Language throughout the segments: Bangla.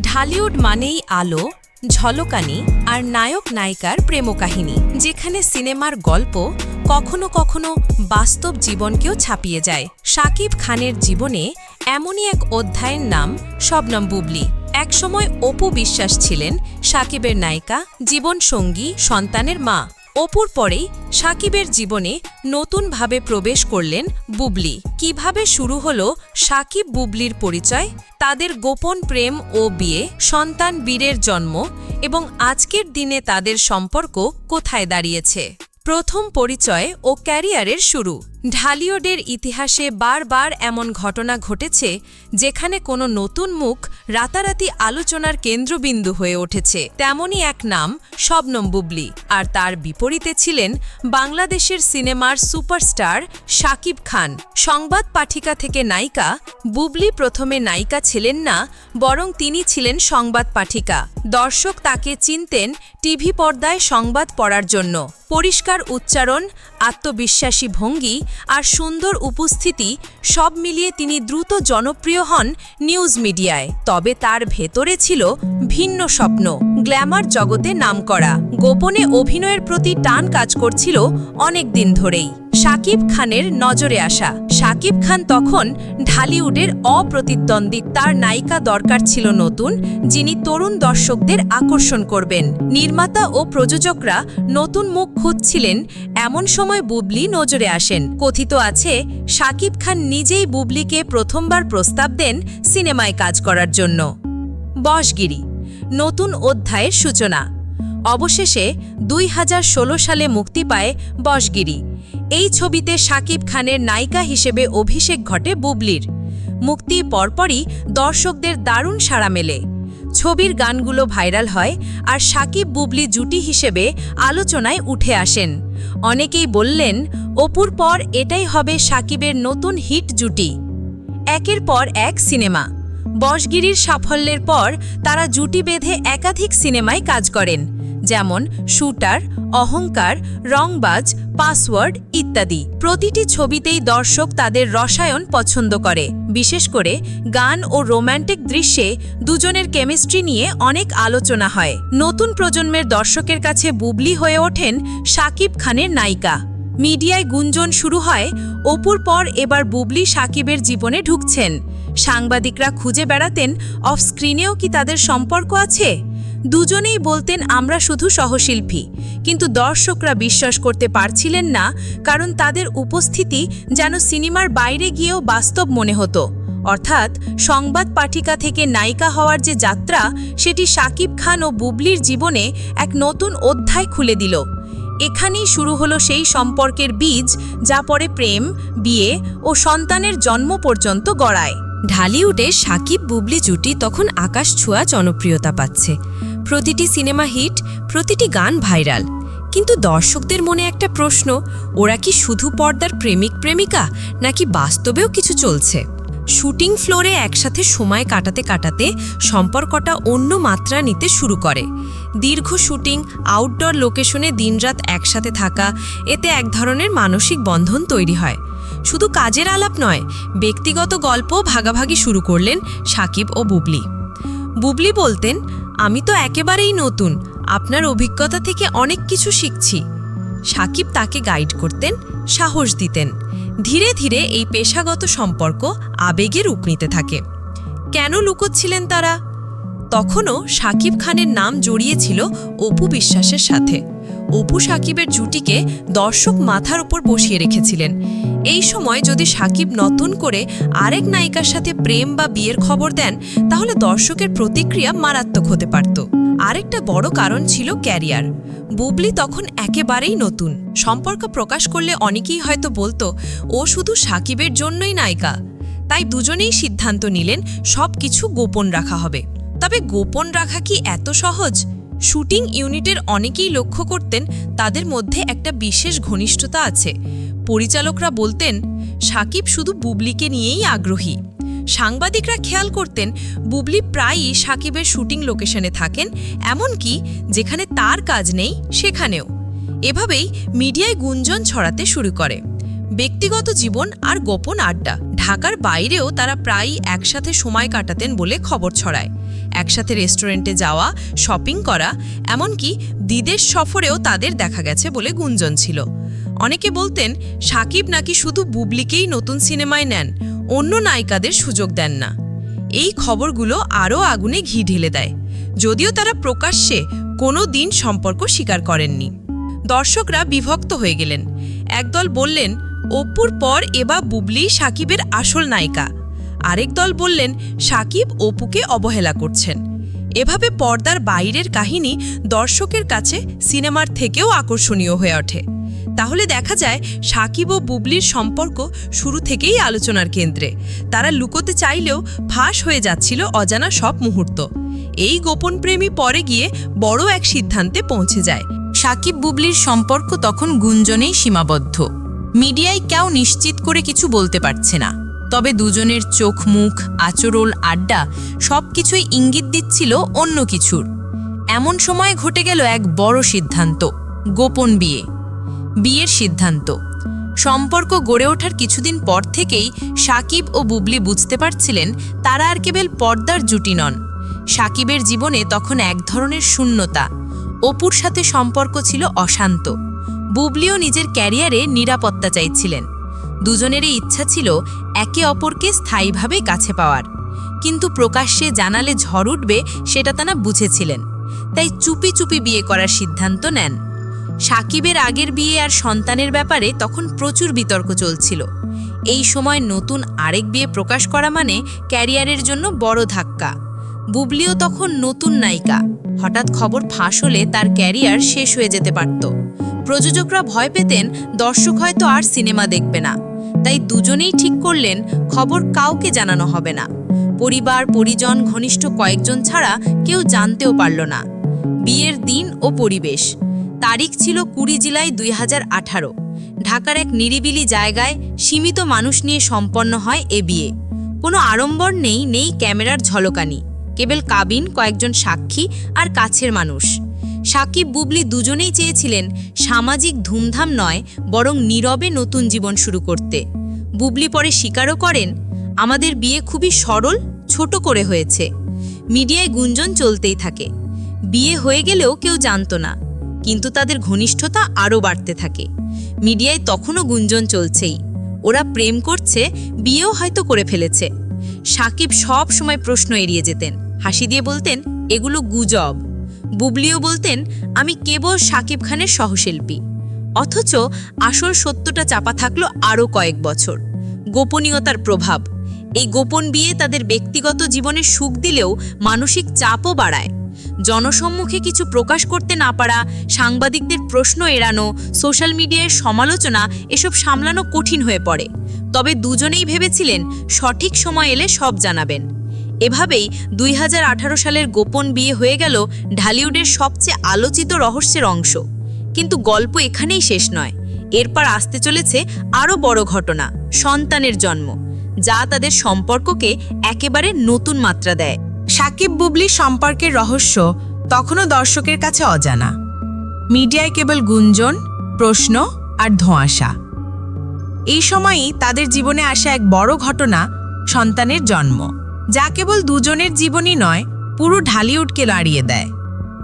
ঢালিউড মানেই আলো, ঝলকানি আর নায়ক নায়িকার প্রেমকাহিনী, যেখানে সিনেমার গল্প কখনো কখনো বাস্তব জীবনকেও ছাপিয়ে যায়। সাকিব খানের জীবনে এমনই এক অধ্যায়ের নাম, শবনম বুবলি। একসময় অপু বিশ্বাস ছিলেন সাকিবের নায়িকা, জীবনসঙ্গী, সন্তানের মা। অপুর পরেই সাকিবের জীবনে নতুনভাবে প্রবেশ করলেন বুবলি। কীভাবে শুরু হল সাকিব বুবলির পরিচয়? তাদের গোপন প্রেম ও বিয়ে, সন্তান বীরের জন্ম এবং আজকের দিনে তাদের সম্পর্ক কোথায় দাঁড়িয়েছে? প্রথম পরিচয় ও ক্যারিয়ারের শুরু। ঢালিউডের ইতিহাসে বারবার এমন ঘটনা ঘটেছে, যেখানে কোনো নতুন মুখ রাতারাতি আলোচনার কেন্দ্রবিন্দু হয়ে উঠেছে। তেমনই এক নাম, শবনম বুবলি। আর তার বিপরীতে ছিলেন বাংলাদেশের সিনেমার সুপারস্টার শাকিব খান। সংবাদ পাঠিকা থেকে নায়িকা, বুবলি প্রথমে নায়িকা ছিলেন না, বরং তিনি ছিলেন সংবাদ পাঠিকা। দর্শক তাকে চিনতেন টিভি পর্দায় সংবাদ পড়ার জন্য। পরিষ্কার উচ্চারণ, আত্মবিশ্বাসী ভঙ্গি আর সুন্দর উপস্থিতি সব মিলিয়ে তিনি দ্রুত জনপ্রিয় হন নিউজ মিডিয়ায়। তবে তার ভেতরে ছিল ভিন্ন স্বপ্ন, গ্ল্যামার জগতে নাম করা গোপনে অভিনয়ের প্রতি টান কাজ করছিল অনেক দিন ধরেই। শাকিব খানের নজরে আসা। শাকিব খান তখন ঢালিউডের অপ্রতিদ্বন্দ্বী তার নায়িকা দরকার ছিল নতুন, যিনি তরুণ দর্শকদের আকর্ষণ করবেন। নির্মাতা ও প্রযোজকরা নতুন মুখ খুঁজছিলেন, এমন সময় বুবলি নজরে আসেন। কথিত আছে শাকিব খান নিজেই বুবলিকে প্রথমবার প্রস্তাব দেন সিনেমায় কাজ করার জন্য। বশগিরি নতুন অধ্যায়ের সূচনা। অবশেষে দুই হাজার ষোলো সালে মুক্তি পায় বশগিরি এই ছবিতে শাকিব খানের নায়িকা হিসেবে অভিষেক ঘটে বুবলির। মুক্তি পরপরই দর্শকদের দারুণ সাড়া মেলে। ছবির গানগুলো ভাইরাল হয় আর সাকিব বুবলি জুটি হিসেবে আলোচনায় উঠে আসেন। অনেকেই বললেন, অপুর পর এটাই হবে সাকিবের নতুন হিট জুটি। একের পর এক সিনেমা। বশগিরির সাফল্যের পর তারা জুটি বেঁধে একাধিক সিনেমায় কাজ করেন। যেমন শুটার, অহংকার, রংবাজ, পাসওয়ার্ড ইত্যাদি। প্রতিটি ছবিতেই দর্শক তাদের রসায়ন পছন্দ করে। বিশেষ করে গান ও রোম্যান্টিক দৃশ্যে দুজনের কেমিস্ট্রি নিয়ে অনেক আলোচনা হয়। নতুন প্রজন্মের দর্শকের কাছে বুবলি হয়ে ওঠেন সাকিব খানের নায়িকা। মিডিয়ায় গুঞ্জন শুরু হয়, অপুর পর এবার বুবলি সাকিবের জীবনে ঢুকছেন। সাংবাদিকরা খুঁজে বেড়াতেন অফ স্ক্রিনেও কি তাদের সম্পর্ক আছে? দুজনেই বলতেন, আমরা শুধু সহশিল্পী। কিন্তু দর্শকরা বিশ্বাস করতে পারছিলেন না, কারণ তাদের উপস্থিতি যেন সিনেমার বাইরে গিয়েও বাস্তব মনে হতো। অর্থাৎ সংবাদ পাঠিকা থেকে নায়িকা হওয়ার যে যাত্রা, সেটি সাকিব খান ও বুবলির জীবনে এক নতুন অধ্যায় খুলে দিল। এখানেই শুরু হলো সেই সম্পর্কের বীজ, যা পরে প্রেম, বিয়ে ও সন্তানের জন্ম পর্যন্ত গড়ায়। ঢালিউডে সাকিব বুবলি জুটি তখন আকাশ ছোঁয়া জনপ্রিয়তা পাচ্ছে। প্রতিটি সিনেমা হিট, প্রতিটি গান ভাইরাল। কিন্তু দর্শকদের মনে একটা প্রশ্ন, ওরা কি শুধু পর্দার প্রেমিক, প্রেমিকা, নাকি বাস্তবেও কিছু চলছে? শুটিং ফ্লোরে একসাথে সময় কাটাতে কাটাতে সম্পর্কটা অন্য মাত্রা নিতে শুরু করে। দীর্ঘ শুটিং আউটডোর লোকেশনে দিনরাত একসাথে থাকা, এতে এক ধরনের মানসিক বন্ধন তৈরি হয়। শুধু কাজের আলাপ নয়, ব্যক্তিগত গল্প ভাগাভাগি শুরু করলেন সাকিব ও বুবলি। বুবলি বলতেন আমি তো একেবারেই নতুন। আপনার অভিজ্ঞতা থেকে অনেক কিছু শিখছি। সাকিব তাকে গাইড করতেন, সাহস দিতেন। ধীরে ধীরে এই পেশাগত সম্পর্ক আবেগে রূপ নিতে থাকে। কেন লুকোচ্ছিলেন তারা? তখনও সাকিব খানের নাম জড়িয়েছিল অপু বিশ্বাসের সাথে। অপু সাকিবের জুটিকে দর্শক মাথার উপর বসিয়ে রেখেছিলেন। এই সময় যদি সাকিব নতুন করে আরেক নায়িকার সাথে প্রেম বা বিয়ের খবর দেন, তাহলে দর্শকের প্রতিক্রিয়া মারাত্মক হতে পারত। আরেকটা বড় কারণ ছিল ক্যারিয়ার। বুবলি তখন একেবারেই নতুন। সম্পর্ক প্রকাশ করলে অনেকেই হয়তো বলতো, ও শুধু সাকিবের জন্যই নায়িকা। তাই দুজনেই সিদ্ধান্ত নিলেন সব কিছু গোপন রাখা হবে। তবে গোপন রাখা কি এত সহজ? শুটিং ইউনিটের অনেকেই লক্ষ্য করতেন তাদের মধ্যে একটা বিশেষ ঘনিষ্ঠতা আছে। পরিচালকরা বলতেন, সাকিব শুধু বুবলিকে নিয়েই আগ্রহী। সাংবাদিকরা খেয়াল করতেন, বুবলি প্রায়ই সাকিবের শুটিং লোকেশনে থাকেন, এমনকি যেখানে তার কাজ নেই, সেখানেও। এভাবেই মিডিয়ায় গুঞ্জন ছড়াতে শুরু করে। ব্যক্তিগত জীবন আর গোপন আড্ডা। ঢাকার বাইরেও তারা প্রায়ই একসাথে সময় কাটাতেন বলে খবর ছড়ায়। একসাথে রেস্টুরেন্টে যাওয়া, শপিং করা, এমনকি বিদেশ সফরেও তাদের দেখা গেছে বলে গুঞ্জন ছিল। অনেকে বলতেন, সাকিব নাকি শুধু বুবলিকেই নতুন সিনেমায় নেন, অন্য নায়িকাদের সুযোগ দেন না। এই খবরগুলো আরও আগুনে ঘি ঢেলে দেয়। যদিও তারা প্রকাশ্যে কোনো দিন সম্পর্ক স্বীকার করেননি। দর্শকরা বিভক্ত হয়ে গেলেন। একদল বললেন অপুর পর এবার বুবলি সাকিবের আসল নায়িকা। আরেক দল বললেন, সাকিব অপুকে অবহেলা করছেন। এভাবে পর্দার বাইরের কাহিনী দর্শকের কাছে সিনেমার থেকেও আকর্ষণীয় হয়ে ওঠে। তাহলে দেখা যায়, সাকিব ও বুবলির সম্পর্ক শুরু থেকেই আলোচনার কেন্দ্রে। তারা লুকোতে চাইলেও ফাঁস হয়ে যাচ্ছিল অজানা সব মুহূর্ত। এই গোপন প্রেমী পরে গিয়ে বড় এক সিদ্ধান্তে পৌঁছে যায়। সাকিব বুবলির সম্পর্ক তখন গুঞ্জনেই সীমাবদ্ধ। মিডিয়ায় কেউ নিশ্চিত করে কিছু বলতে পারছে না। তবে দুজনের চোখ, মুখ, আচরণ, আড্ডা সবকিছুই ইঙ্গিত দিচ্ছিল অন্য কিছুর। এমন সময় ঘটে গেল এক বড় সিদ্ধান্ত, গোপন বিয়ে। বিয়ের সিদ্ধান্ত। সম্পর্ক গড়ে ওঠার কিছুদিন পর থেকেই সাকিব ও বুবলি বুঝতে পারছিলেন তারা আর কেবল পর্দার জুটি নন। সাকিবের জীবনে তখন এক ধরনের শূন্যতা। অপুর সাথে সম্পর্ক ছিল অশান্ত। বুবলিও নিজের ক্যারিয়ারে নিরাপত্তা চাইছিলেন। দুজনেরই ইচ্ছা ছিল একে অপরকে স্থায়ীভাবে কাছে পাওয়ার। কিন্তু প্রকাশ্যে জানালে ঝড় উঠবে সেটা তারা বুঝেছিলেন। তাই চুপি চুপি বিয়ে করার সিদ্ধান্ত নেন। সাকিবের আগের বিয়ে আর সন্তানের ব্যাপারে তখন প্রচুর বিতর্ক চলছিল। এই সময় নতুন আরেক বিয়ে প্রকাশ করা মানে ক্যারিয়ারের জন্য বড় ধাক্কা। বুবলিও তখন নতুন নায়িকা। হঠাৎ খবর ফাঁস হলে তার ক্যারিয়ার শেষ হয়ে যেতে পারত। প্রযোজকরা ভয় পেতেন, দর্শক হয়তো আর সিনেমা দেখবে না। তাই দুজনেই ঠিক করলেন, খবর কাউকে জানানো হবে না। পরিবার, পরিজন, ঘনিষ্ঠ কয়েকজন ছাড়া কেউ জানতেও পারল না। বিয়ের দিন ও পরিবেশ। তারিখ ছিল কুড়ি জুলাই দুই হাজার আঠারো। ঢাকার এক নিরিবিলি জায়গায় সীমিত মানুষ নিয়ে সম্পন্ন হয় এ বিয়ে। কোনো আড়ম্বর নেই নেই ক্যামেরার ঝলকানি। কেবল কাবিন, কয়েকজন সাক্ষী আর কাছের মানুষ। সাকিব, বুবলি দুজনেই চেয়েছিলেন সামাজিক ধুমধাম নয়, বরং নীরবে নতুন জীবন শুরু করতে। বুবলি পরে স্বীকারও করেন, আমাদের বিয়ে খুবই সরল, ছোট করে হয়েছে। মিডিয়ায় গুঞ্জন চলতেই থাকে। বিয়ে হয়ে গেলেও কেউ জানত না, কিন্তু তাদের ঘনিষ্ঠতা আরও বাড়তে থাকে। মিডিয়ায় তখনও গুঞ্জন চলছেই। ওরা প্রেম করছে, বিয়েও হয়তো করে ফেলেছে। সাকিব সব সময় প্রশ্ন এড়িয়ে যেতেন। হাসি দিয়ে বলতেন, এগুলো গুজব। বুবলিও বলতেন, আমি কেবল সাকিব খানের সহশিল্পী। অথচ আসল সত্যটা চাপা থাকল আরও কয়েক বছর। গোপনীয়তার প্রভাব। এই গোপন বিয়ে তাদের ব্যক্তিগত জীবনে সুখ দিলেও মানসিক চাপও বাড়ায়। জনসম্মুখে কিছু প্রকাশ করতে না পারা, সাংবাদিকদের প্রশ্ন এড়ানো, সোশ্যাল মিডিয়ায় সমালোচনা, এসব সামলানো কঠিন হয়ে পড়ে। তবে দুজনেই ভেবেছিলেন, সঠিক সময় এলে সব জানাবেন। এভাবেই দুই হাজার আঠারো সালের গোপন বিয়ে হয়ে গেল ঢালিউডের সবচেয়ে আলোচিত রহস্যের অংশ। কিন্তু গল্প এখানেই শেষ নয়। এরপর আসতে চলেছে আরও বড় ঘটনা, সন্তানের জন্ম, যা তাদের সম্পর্ককে একেবারে নতুন মাত্রা দেয়। সাকিব বুবলি সম্পর্কের রহস্য তখনও দর্শকের কাছে অজানা। মিডিয়ায় কেবল গুঞ্জন, প্রশ্ন আর ধোঁয়াশা। এই সময়ই তাদের জীবনে আসা এক বড় ঘটনা, সন্তানের জন্ম। যা কেবল দুজনের জীবনই নয়, পুরো ঢালিউডকে লাড়িয়ে দেয়।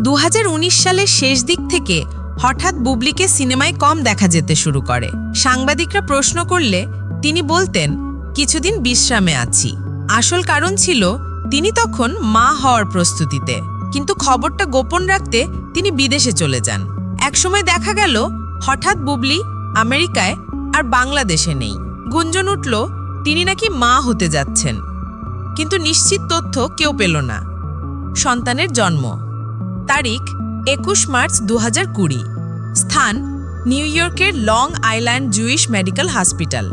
দু হাজার উনিশ সালের শেষ দিক থেকে হঠাৎ বুবলিকে সিনেমায় কম দেখা যেতে শুরু করে। সাংবাদিকরা প্রশ্ন করলে তিনি বলতেন, কিছুদিন বিশ্রামে আছি। আসল কারণ ছিল, তিনি তখন মা হওয়ার প্রস্তুতিতে। কিন্তু খবরটা গোপন রাখতে তিনি বিদেশে চলে যান। একসময় দেখা গেল, হঠাৎ বুবলি আমেরিকায় আর বাংলাদেশে নেই। গুঞ্জন উঠল, তিনি নাকি মা হতে যাচ্ছেন। কিন্তু নিশ্চিত তথ্য কেউ পেল না। সন্তানের জন্ম। তারিখ, একুশ মার্চ দু কুড়ি। স্থান, নিউ ইয়র্কের Long Island Jewish medical hospital.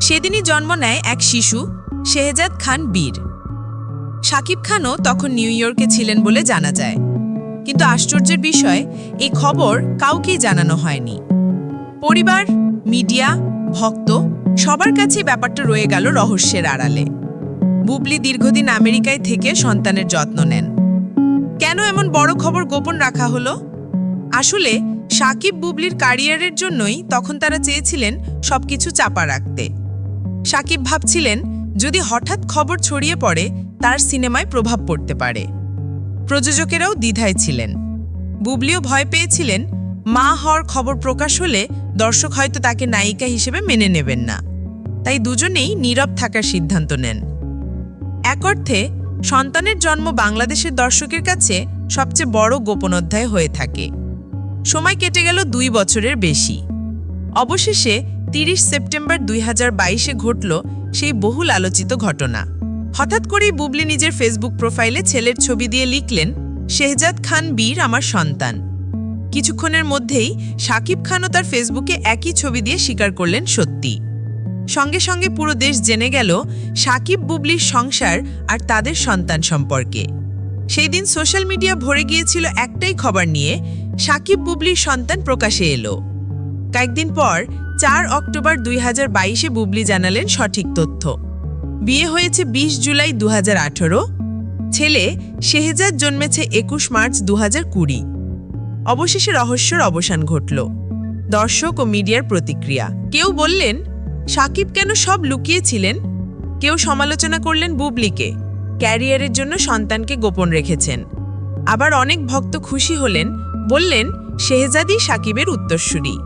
সেদিনই জন্ম নেয় এক শিশু, শেহজাদ খান বীর। শাকিব খানও তখন নিউ ইয়র্কে ছিলেন বলে জানা যায়। কিন্তু আশ্চর্যের বিষয়, এই খবর কাউকেই জানানো হয়নি। পরিবার, মিডিয়া, ভক্ত, সবার কাছে ব্যাপারটা রয়ে গেল রহস্যের আড়ালে। বুবলি দীর্ঘদিন আমেরিকায় থেকে সন্তানের যত্ন নেন। কেন এমন বড় খবর গোপন রাখা হলো? আসলে, সাকিব বুবলির ক্যারিয়ারের জন্যই তখন তারা চেয়েছিলেন সবকিছু চাপা রাখতে। সাকিব ভাবছিলেন, যদি হঠাৎ খবর ছড়িয়ে পড়ে, তার সিনেমায় প্রভাব পড়তে পারে। প্রযোজকেরাও দ্বিধায় ছিলেন। বুবলিও ভয় পেয়েছিলেন, মা হওয়ার খবর প্রকাশ হলে দর্শক হয়তো তাকে নায়িকা হিসেবে মেনে নেবেন না। তাই দুজনেই নীরব থাকার সিদ্ধান্ত নেন। এক অর্থে, সন্তানের জন্ম বাংলাদেশের দর্শকের কাছে সবচেয়ে বড় গোপন অধ্যায় হয়ে থাকে। সময় কেটে গেল দুই বছরের বেশি। অবশেষে তিরিশ সেপ্টেম্বর দুই হাজার বাইশে ঘটল সেই বহুল আলোচিত ঘটনা। হঠাৎ করেই বুবলি নিজের ফেসবুক প্রোফাইলে ছেলের ছবি দিয়ে লিখলেন, শেহজাদ খান বীর আমার সন্তান। কিছুক্ষণের মধ্যেই সাকিব খানও তার ফেসবুকে একই ছবি দিয়ে স্বীকার করলেন সত্যি। সঙ্গে সঙ্গে পুরো দেশ জেনে গেল সাকিব, বুবলির সংসার আর তাদের সন্তান সম্পর্কে। সেই দিন সোশ্যাল মিডিয়া ভরে গিয়েছিল একটাই খবর নিয়ে, সাকিব, বুবলির সন্তান প্রকাশে এলো। কয়েকদিন পর, চার অক্টোবর দুই হাজার বাইশে বুবলি জানালেন সঠিক তথ্য। বিয়ে হয়েছে ২০ জুলাই দু হাজার আঠারো। ছেলে শেহজাদ জন্মেছে একুশ মার্চ দু কুড়ি। অবশেষে রহস্যর অবসান ঘটল। দর্শক ও মিডিয়ার প্রতিক্রিয়া। কেউ বললেন সাকিব কেন সব লুকিয়েছিলেন? কেউ সমালোচনা করলেন বুবলিকে, ক্যারিয়ারের জন্য সন্তানকে গোপন রেখেছেন। আবার অনেক ভক্ত খুশি হলেন, বললেন, শেহজাদি সাকিবের উত্তরসূরি।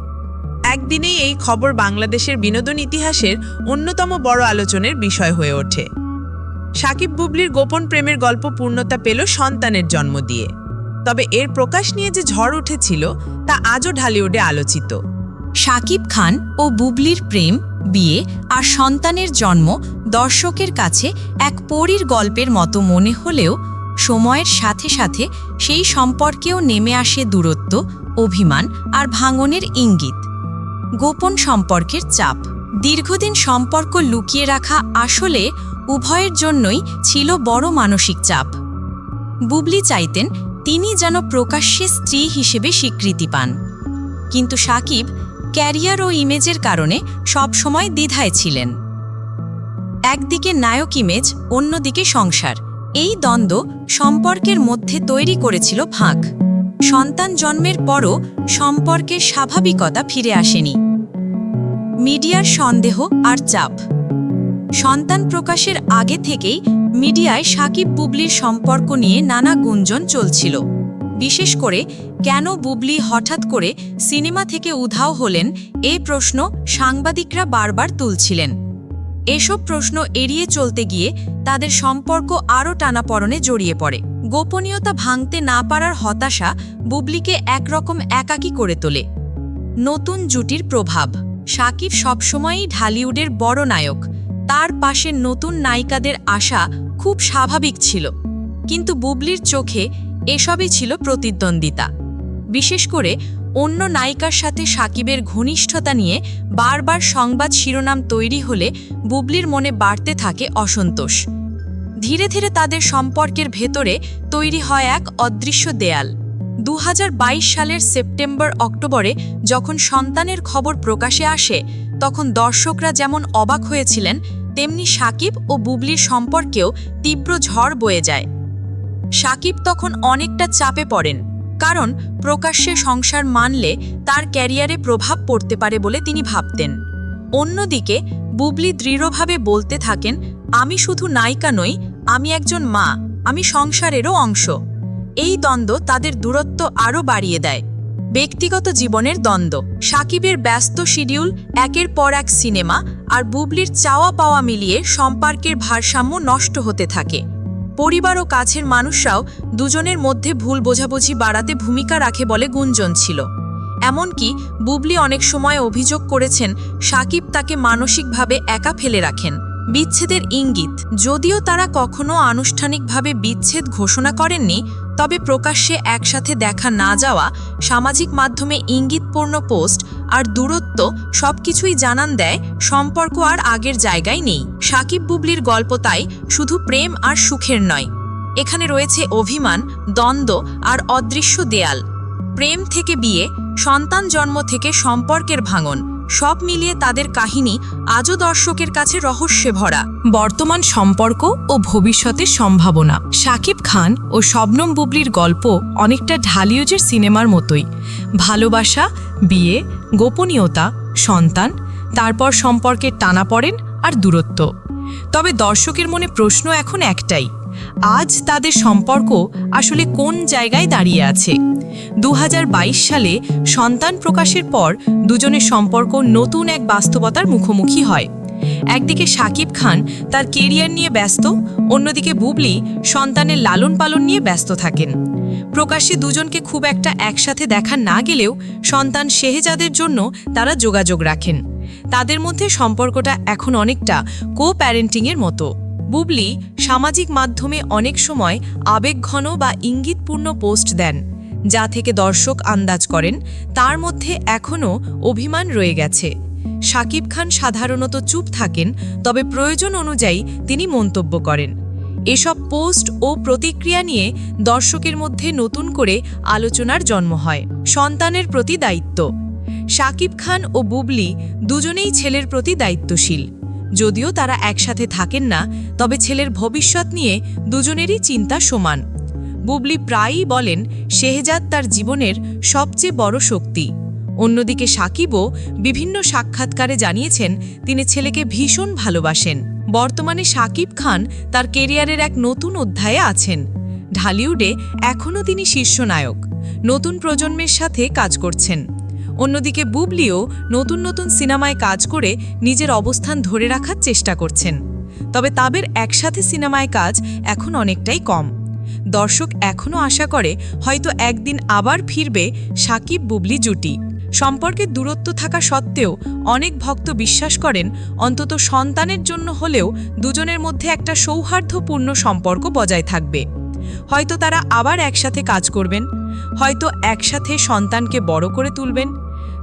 একদিনেই এই খবর বাংলাদেশের বিনোদন ইতিহাসের অন্যতম বড় আলোচনার বিষয় হয়ে ওঠে। সাকিব বুবলির গোপন প্রেমের গল্প পূর্ণতা পেল সন্তানের জন্ম দিয়ে। তবে এর প্রকাশ নিয়ে যে ঝড় উঠেছিল, তা আজও ঢালিউডে আলোচিত। সাকিব খান ও বুবলির প্রেম বিয়ে আর সন্তানের জন্ম দর্শকের কাছে এক পরীর গল্পের মতো মনে হলেও সময়ের সাথে সাথে সেই সম্পর্কেও নেমে আসে দূরত্ব, অভিমান আর ভাঙনের ইঙ্গিত। গোপন সম্পর্কের চাপ। দীর্ঘদিন সম্পর্ক লুকিয়ে রাখা আসলে উভয়ের জন্যই ছিল বড় মানসিক চাপ। বুবলি চাইতেন, তিনি যেন প্রকাশ্যে স্ত্রী হিসেবে স্বীকৃতি পান। কিন্তু সাকিব ক্যারিয়ার ও ইমেজের কারণে সবসময় দ্বিধায় ছিলেন। একদিকে নায়ক ইমেজ, অন্যদিকে সংসার। এই দ্বন্দ্ব সম্পর্কের মধ্যে তৈরি করেছিল ফাঁক। সন্তান জন্মের পরও সম্পর্কের স্বাভাবিকতা ফিরে আসেনি। মিডিয়ার সন্দেহ আর চাপ। সন্তান প্রকাশের আগে থেকেই মিডিয়ায় সাকিব বুবলির সম্পর্ক নিয়ে নানা গুঞ্জন চলছিল। বিশেষ করে কেন বুবলি হঠাৎ করে সিনেমা থেকে উধাও হলেন, এ প্রশ্ন সাংবাদিকরা বারবার তুলছিলেন। এসব প্রশ্ন এড়িয়ে চলতে গিয়ে তাদের সম্পর্ক আরও টানাপড়নে জড়িয়ে পড়ে। গোপনীয়তা ভাঙতে না পারার হতাশা বুবলিকে একরকম একাকী করে তোলে। নতুন জুটির প্রভাব। সাকিব সবসময়ই ঢালিউডের বড় নায়ক। তার পাশে নতুন নায়িকাদের আশা খুব স্বাভাবিক ছিল। কিন্তু বুবলির চোখে এসবই ছিল প্রতিদ্বন্দ্বিতা। বিশেষ করে অন্য নায়িকার সাথে সাকিবের ঘনিষ্ঠতা নিয়ে বারবার সংবাদ শিরোনাম তৈরি হলে বুবলির মনে বাড়তে থাকে অসন্তোষ। ধীরে ধীরে তাদের সম্পর্কের ভেতরে তৈরি হয় এক অদৃশ্য দেয়াল। দু হাজার বাইশ সালের সেপ্টেম্বর অক্টোবরে যখন সন্তানের খবর প্রকাশে আসে, তখন দর্শকরা যেমন অবাক হয়েছিলেন, তেমনি সাকিব ও বুবলির সম্পর্কেও তীব্র ঝড় বয়ে যায়। সাকিব তখন অনেকটা চাপে পড়েন, কারণ প্রকাশ্যে সংসার মানলে তার ক্যারিয়ারে প্রভাব পড়তে পারে বলে তিনি ভাবতেন। অন্যদিকে, বুবলি দৃঢ়ভাবে বলতে থাকেন, আমি শুধু নায়িকা নই, আমি একজন মা, আমি সংসারেরও অংশ। এই দ্বন্দ্ব তাদের দূরত্ব আরও বাড়িয়ে দেয়। ব্যক্তিগত জীবনের দ্বন্দ্ব, সাকিবের ব্যস্ত শিডিউল, একের পর এক সিনেমা আর বুবলির চাওয়া পাওয়া মিলিয়ে সম্পর্কের ভারসাম্য নষ্ট হতে থাকে। পরিবার ও কাছের মানুষরাও দুজনের মধ্যে ভুল বোঝাবুঝি বাড়াতে ভূমিকা রাখে বলে গুঞ্জন ছিল। এমনকি বুবলি অনেক সময় অভিযোগ করেছেন, সাকিব তাকে মানসিকভাবে একা ফেলে রাখেন। বিচ্ছেদের ইঙ্গিত, যদিও তারা কখনো আনুষ্ঠানিকভাবে বিচ্ছেদ ঘোষণা করেননি, তবে প্রকাশ্যে একসাথে দেখা না যাওয়া সামাজিক মাধ্যমে ইঙ্গিতপূর্ণ পোস্ট আর দূরত্ব সবকিছুই জানান দেয়, সম্পর্ক আর আগের জায়গায় নেই। সাকিব বুবলির গল্প তাই শুধু প্রেম আর সুখের নয়। এখানে রয়েছে অভিমান, দ্বন্দ্ব আর অদৃশ্য দেয়াল। প্রেম থেকে বিয়ে, সন্তান জন্ম থেকে সম্পর্কের ভাঙন, সব মিলিয়ে তাদের কাহিনী আজও দর্শকের কাছে রহস্যে ভরা। বর্তমান সম্পর্ক ও ভবিষ্যতের সম্ভাবনা। শাকিব খান ও শবনম বুবলির গল্প অনেকটা ঢালিউজের সিনেমার মতোই। ভালোবাসা, বিয়ে, গোপনীয়তা, সন্তান, তারপর সম্পর্কের টানাপড়েন আর দূরত্ব। তবে দর্শকের মনে প্রশ্ন এখন একটাই, আজ তাদের সম্পর্ক আসলে কোন জায়গায় দাঁড়িয়ে আছে? দু হাজার বাইশ সালে সন্তান প্রকাশের পর দুজনের সম্পর্ক নতুন এক বাস্তবতার মুখোমুখি হয়। একদিকে শাকিব খান তার কেরিয়ার নিয়ে ব্যস্ত, অন্যদিকে বুবলি সন্তানের লালন পালন নিয়ে ব্যস্ত থাকেন। প্রকাশ্যে দুজনকে খুব একটা একসাথে দেখা না গেলেও সন্তান শেহেজাদের জন্য তারা যোগাযোগ রাখেন। তাদের মধ্যে সম্পর্কটা এখন অনেকটা কো প্যারেন্টিংয়ের মতো। বুবলি সামাজিক মাধ্যমে অনেক সময় আবেগঘন বা ইঙ্গিতপূর্ণ পোস্ট দেন, যা থেকে দর্শক আন্দাজ করেন, তার মধ্যে এখনও অভিমান রয়ে গেছে। শাকিব খান সাধারণত চুপ থাকেন, তবে প্রয়োজন অনুযায়ী তিনি মন্তব্য করেন। এসব পোস্ট ও প্রতিক্রিয়া নিয়ে দর্শকের মধ্যে নতুন করে আলোচনার জন্ম হয়। সন্তানের প্রতি দায়িত্ব। শাকিব খান ও বুবলি দুজনেই ছেলের প্রতি দায়িত্বশীল। যদিও তারা একসাথে থাকেন না, তবে ছেলের ভবিষ্যৎ নিয়ে দুজনেরই চিন্তা সমান। বুবলি প্রায়ই বলেন, শেহজাদ তার জীবনের সবচেয়ে বড় শক্তি। অন্যদিকে সাকিবও বিভিন্ন সাক্ষাৎকারে জানিয়েছেন, তিনি ছেলেকে ভীষণ ভালোবাসেন। বর্তমানে সাকিব খান তার কেরিয়ারের এক নতুন অধ্যায়ে আছেন। ঢালিউডে এখনও তিনি শীর্ষ নায়ক নতুন প্রজন্মের সাথে কাজ করছেন। অন্যদিকে বুবলিও নতুন নতুন সিনেমায় কাজ করে নিজের অবস্থান ধরে রাখার চেষ্টা করছেন। তবে তাদের একসাথে সিনেমায় কাজ এখন অনেকটাই কম। দর্শক এখনও আশা করে হয়তো একদিন আবার ফিরবে সাকিব বুবলি জুটি। সম্পর্কের দূরত্ব থাকা সত্ত্বেও অনেক ভক্ত বিশ্বাস করেন অন্তত সন্তানের জন্য হলেও দুজনের মধ্যে একটা সৌহার্দ্যপূর্ণ সম্পর্ক বজায় থাকবে। হয়তো তারা আবার একসাথে কাজ করবেন, হয়তো একসাথে সন্তানকে বড় করে তুলবেন,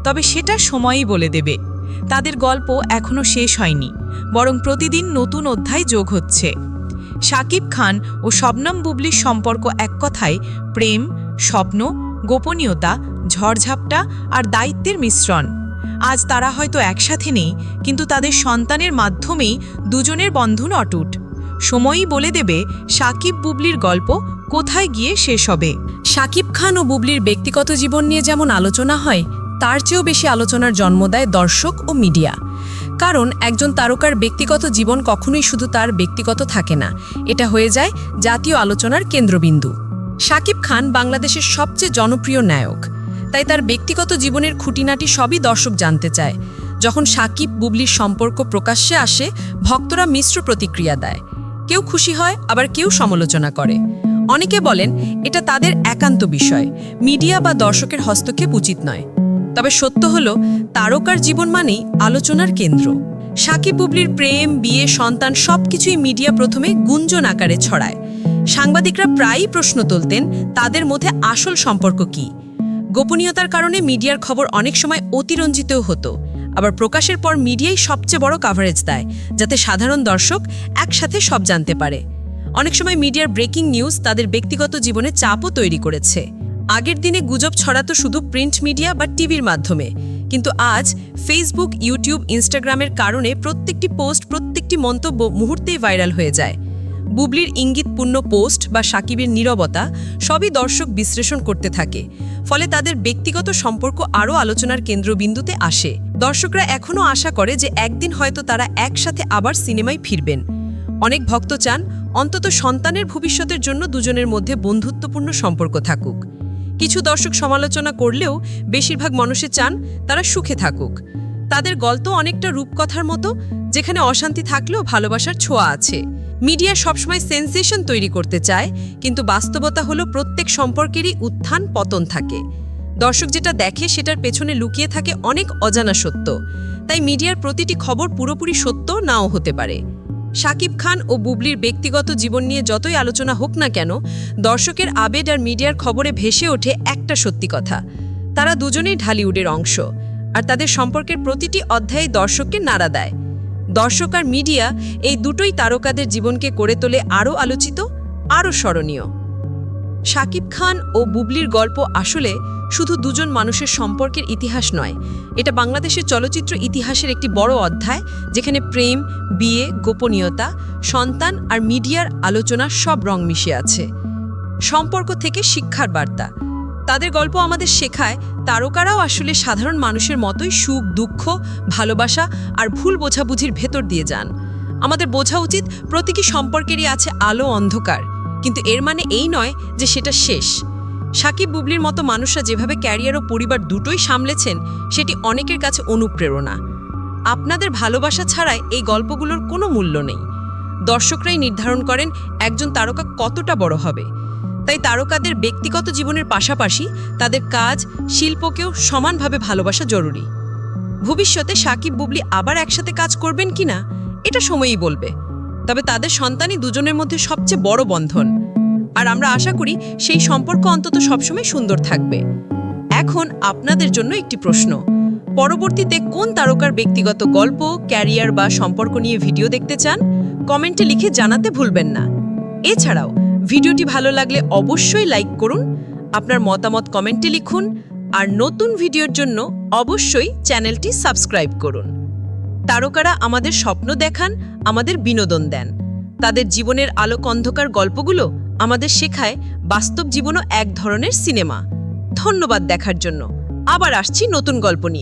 তবে সেটা সময়ই বলে দেবে। তাদের গল্প এখনও শেষ হয়নি, বরং প্রতিদিন নতুন অধ্যায় যোগ হচ্ছে। শাকিব খান ও শবনম বুবলির সম্পর্ক এক কথায় প্রেম, স্বপ্ন গোপনীয়তা, ঝড়ঝাপটা আর দায়িত্বের মিশ্রণ। আজ তারা হয়তো একসাথে নেই, কিন্তু তাদের সন্তানের মাধ্যমেই দুজনের বন্ধন অটুট। সময়ই বলে দেবে সাকিব বুবলির গল্প কোথায় গিয়ে শেষ হবে। শাকিব খান ও বুবলির ব্যক্তিগত জীবন নিয়ে যেমন আলোচনা হয়, তার চেয়েও বেশি আলোচনার জন্ম দেয় দর্শক ও মিডিয়া। কারণ একজন তারকার ব্যক্তিগত জীবন কখনোই শুধু তার ব্যক্তিগত থাকে না, এটা হয়ে যায় জাতীয় আলোচনার কেন্দ্রবিন্দু। শাকিব খান বাংলাদেশের সবচেয়ে জনপ্রিয় নায়ক। তাই তার ব্যক্তিগত জীবনের খুঁটিনাটি সবই দর্শক জানতে চায়। যখন সাকিব বুবলির সম্পর্ক প্রকাশ্যে আসে, ভক্তরা মিশ্র প্রতিক্রিয়া দেয়। কেউ খুশি হয়, আবার কেউ সমালোচনা করে। অনেকে বলেন, এটা তাদের একান্ত বিষয়। মিডিয়া বা দর্শকের হস্তক্ষেপ উচিত নয়। তবে সত্য হলো, তারকার জীবন মানেই আলোচনার কেন্দ্র। সাকিব বুবলির প্রেম, বিয়ে, সন্তান সবকিছুই মিডিয়া প্রথমে গুঞ্জন আকারে ছড়ায়। সাংবাদিকরা প্রায়ই প্রশ্ন তুলতেন, তাদের মধ্যে আসল সম্পর্ক কি? গোপনীয়তার কারণে মিডিয়ার খবর অনেক সময় অতিরঞ্জিতও হতো। আবার প্রকাশের পর মিডিয়াই সবচেয়ে বড় কাভারেজ দেয়, যাতে সাধারণ দর্শক একসাথে সব জানতে পারে। অনেক সময় মিডিয়ার ব্রেকিং নিউজ তাদের ব্যক্তিগত জীবনে চাপও তৈরি করেছে। আগের দিনে গুজব ছড়াতো শুধু প্রিন্ট মিডিয়া বা টিভির মাধ্যমে। কিন্তু আজ ফেসবুক ইউটিউব ইনস্টাগ্রামের কারণে প্রত্যেকটি পোস্ট প্রত্যেকটি মন্তব্য মুহূর্তেই ভাইরাল হয়ে যায়। বুবলির ইঙ্গিতপূর্ণ পোস্ট বা সাকিবের নীরবতা সবই দর্শক বিশ্লেষণ করতে থাকে। ফলে তাদের ব্যক্তিগত সম্পর্ক আরও আলোচনার কেন্দ্রবিন্দুতে আসে। দর্শকরা এখনও আশা করে যে একদিন হয়তো তারা একসাথে আবার সিনেমায় ফিরবেন। অনেক ভক্ত চান অন্তত সন্তানের ভবিষ্যতের জন্য দুজনের মধ্যে বন্ধুত্বপূর্ণ সম্পর্ক থাকুক। কিছু দর্শক সমালোচনা করলেও বেশিরভাগ মানুষে চান তারা সুখে থাকুক। তাদের গল্প অনেকটা রূপকথার মতো, যেখানে অশান্তি থাকলেও ভালোবাসার ছোঁয়া আছে। মিডিয়া সবসময় সেন্সেশন তৈরি করতে চায়, কিন্তু বাস্তবতা হলো প্রত্যেক সম্পর্কেরই উত্থান পতন থাকে। দর্শক যেটা দেখে সেটার পেছনে লুকিয়ে থাকে অনেক অজানা সত্য। তাই মিডিয়ার প্রতিটি খবর পুরোপুরি সত্য নাও হতে পারে। শাকিব খান ও বুবলির ব্যক্তিগত জীবন নিয়ে যতই আলোচনা হোক না কেন, দর্শকের আবেদ আর মিডিয়ার খবরে ভেসে ওঠে একটা সত্যি কথা। তারা দুজনেই ঢালিউডের অংশ, আর তাদের সম্পর্কের প্রতিটি অধ্যায়ে দর্শককে নাড়া দেয়। দর্শক আর মিডিয়া এই দুটোই তারকাদের জীবনকে করে তোলে আরও আলোচিত, আরও স্মরণীয়। শাকিব খান ও বুবলির গল্প আসলে শুধু দুজন মানুষের সম্পর্কের ইতিহাস নয়, এটা বাংলাদেশের চলচ্চিত্র ইতিহাসের একটি বড় অধ্যায়, যেখানে প্রেম, বিয়ে, গোপনীয়তা, সন্তান আর মিডিয়ার আলোচনা সব রং মিশে আছে। সম্পর্ক থেকে শিক্ষার বার্তা। তাদের গল্প আমাদের শেখায় তারকারাও আসলে সাধারণ মানুষের মতোই সুখ, দুঃখ, ভালোবাসা আর ভুল বোঝাবুঝির ভেতর দিয়ে যান। আমাদের বোঝা উচিত প্রতীকী সম্পর্কেরই আছে আলো, অন্ধকার। কিন্তু এর মানে এই নয় যে সেটা শেষ। সাকিব বুবলির মতো মানুষরা যেভাবে ক্যারিয়ার ও পরিবার দুটোই সামলেছেন, সেটি অনেকের কাছে অনুপ্রেরণা। আপনাদের ভালোবাসা ছাড়াই এই গল্পগুলোর কোনো মূল্য নেই। দর্শকরাই নির্ধারণ করেন একজন তারকা কতটা বড় হবে। তাই তারকাদের ব্যক্তিগত জীবনের পাশাপাশি তাদের কাজ, শিল্পকেও সমানভাবে ভালোবাসা জরুরি। ভবিষ্যতে সাকিব, বুবলি আবার একসাথে কাজ করবেন কিনা এটা সময়ই বলবে। তবে তাদের সন্তানই দুজনের মধ্যে সবচেয়ে বড় বন্ধন। আর আমরা আশা করি সেই সম্পর্ক অন্তত সবসময় সুন্দর থাকবে। এখন আপনাদের জন্য একটি প্রশ্ন। পরবর্তীতে কোন তারকার ব্যক্তিগত গল্প, ক্যারিয়ার বা সম্পর্ক নিয়ে ভিডিও দেখতে চান, কমেন্টে লিখে জানাতে ভুলবেন না। এছাড়াও ভিডিওটি ভালো লাগলে অবশ্যই লাইক করুন, আপনার মতামত কমেন্টে লিখুন, আর নতুন ভিডিওর জন্য অবশ্যই চ্যানেলটি সাবস্ক্রাইব করুন। তারকারা আমাদের স্বপ্ন দেখান, আমাদের বিনোদন দেন। তাদের জীবনের আলোক অন্ধকার গল্পগুলো আমাদের শেখায় বাস্তব জীবনও এক ধরনের সিনেমা। ধন্যবাদ দেখার জন্য। আবার আসছি নতুন গল্প নিয়ে।